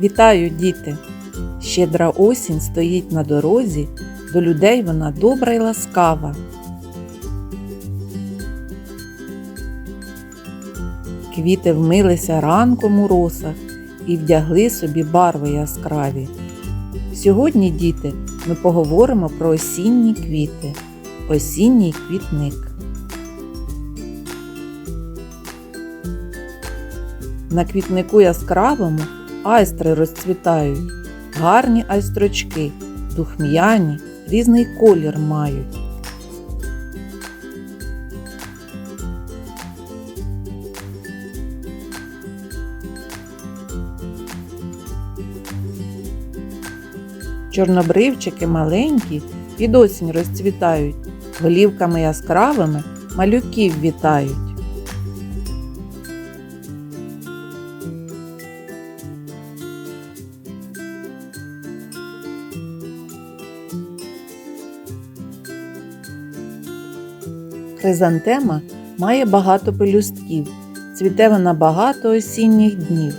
Вітаю, діти! Щедра осінь стоїть на дорозі, до людей вона добра й ласкава. Квіти вмилися ранком у росах і вдягли собі барви яскраві. Сьогодні, діти, ми поговоримо про осінні квіти, осінній квітник. На квітнику яскравому айстри розцвітають, гарні айстрочки, духм'яні, різний колір мають. Чорнобривчики маленькі під осінь розцвітають, голівками яскравими малюків вітають. Хризантема має багато пелюстків, цвіте вона багато осінніх днів,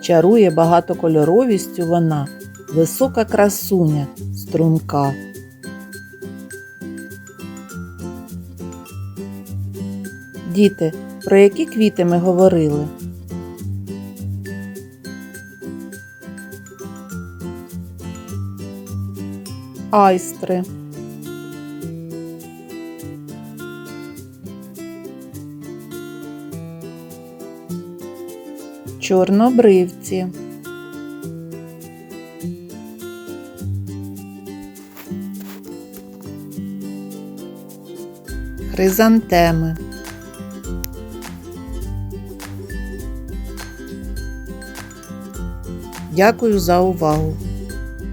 чарує багатокольоровістю вона, висока красуня, струнка. Діти, про які квіти ми говорили? Айстри. Чорнобривці. Хризантеми. Дякую за увагу!